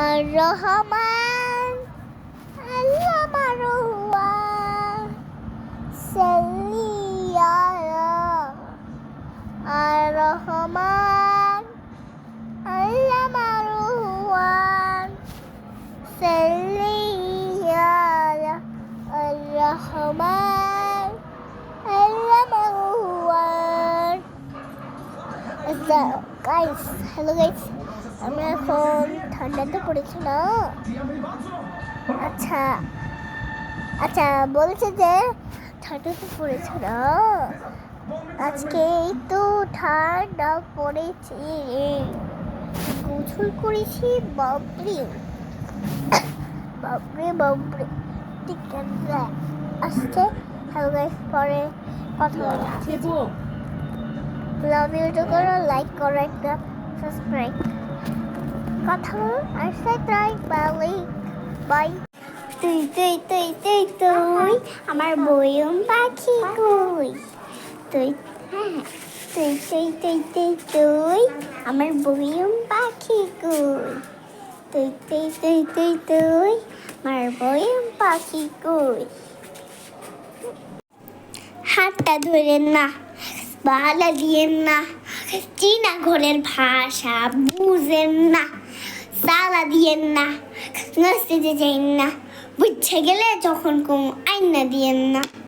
আর রহমান আল্লাহ মারুয়ান সাল্লিয়ালা আর রহমান আল্লাহ মারুয়ান সাল্লিয়ালা আর রহমান আল্লাহ মারুয়ান আচ্ছা guys hello guys আমি এখন ঠান্ডাতে পড়েছি না আচ্ছা আচ্ছা বলছে যে ঠান্ডাতে পড়েছে না আজকে একটু ঠান্ডা পড়েছে। গোসল করেছি বাপরে। বাপরে বাপরে। ঠিক আছে আসছে। হ্যালো গাইস পরে কথা বলছি লাভ ইউটা করো লাইক করো একটা সাবস্ক্রাইব কথা বলো আর সাবস্ক্রাইব বাই বাই তুই তুই তুই তুই তুই আমার বয়ম পাখি কই তুই তুই তুই তুই তুই তুই আমার বয়ম পাখি কই তুই তুই তুই তুই তুই আমার বয়ম পাখি কই হাতটা ধরেন না বালা দিয়েন না চীনা ঘরের ভাষা বুঝেন না, সালা দিয়েন না নসতে যাইন না। বুঝছে গেলে যখন কম আইনা দিয়েন না।